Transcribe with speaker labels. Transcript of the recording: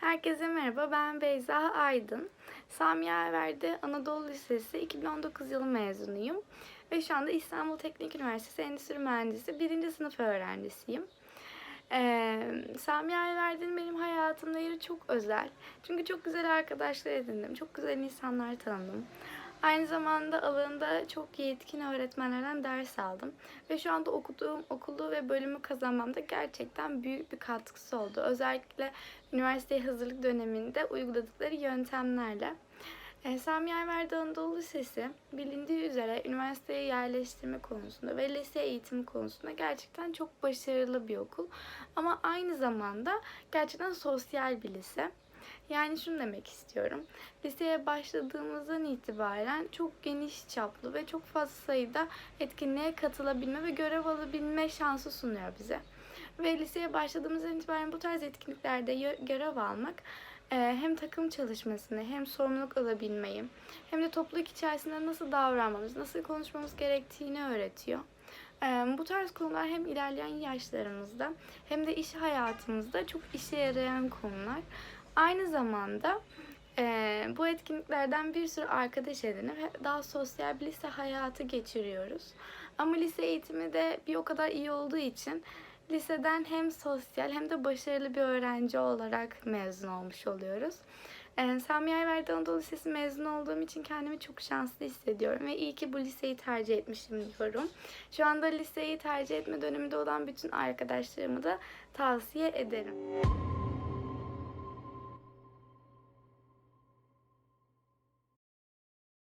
Speaker 1: Herkese merhaba, ben Beyza Aydın. Sami Yaver'de Anadolu Lisesi 2019 yılı mezunuyum. Ve şu anda İstanbul Teknik Üniversitesi Endüstri Mühendisi 1. sınıf öğrencisiyim. Ee, Sami Yaver'in benim hayatımda yeri çok özel. Çünkü çok güzel arkadaşlar edindim, çok güzel insanlar tanıdım. Aynı zamanda alanında çok yetkin öğretmenlerden ders aldım. Ve şu anda okuduğum okulu ve bölümü kazanmamda gerçekten büyük bir katkısı oldu. Özellikle üniversiteye hazırlık döneminde uyguladıkları yöntemlerle. E, Sami Yerverdi Anadolu Lisesi bilindiği üzere üniversiteye yerleştirme konusunda ve lise eğitimi konusunda gerçekten çok başarılı bir okul. Ama aynı zamanda gerçekten sosyal bir lise. Yani şunu demek istiyorum. Liseye başladığımızdan itibaren çok geniş çaplı ve çok fazla sayıda etkinliğe katılabilme ve görev alabilme şansı sunuyor bize. Ve liseye başladığımızdan itibaren bu tarz etkinliklerde görev almak hem takım çalışmasını hem sorumluluk alabilmeyi hem de topluluk içerisinde nasıl davranmamız, nasıl konuşmamız gerektiğini öğretiyor. E, Bu tarz konular hem ilerleyen yaşlarımızda hem de iş hayatımızda çok işe yarayan konular. Aynı zamanda e, bu etkinliklerden bir sürü arkadaş edinip daha sosyal bir lise hayatı geçiriyoruz. Ama lise eğitimi de bir o kadar iyi olduğu için liseden hem sosyal hem de başarılı bir öğrenci olarak mezun olmuş oluyoruz. Ee, Sami Yayverdi Anadolu Lisesi mezun olduğum için kendimi çok şanslı hissediyorum ve iyi ki bu liseyi tercih etmişim diyorum. Şu anda liseyi tercih etme döneminde olan bütün arkadaşlarımı da tavsiye ederim.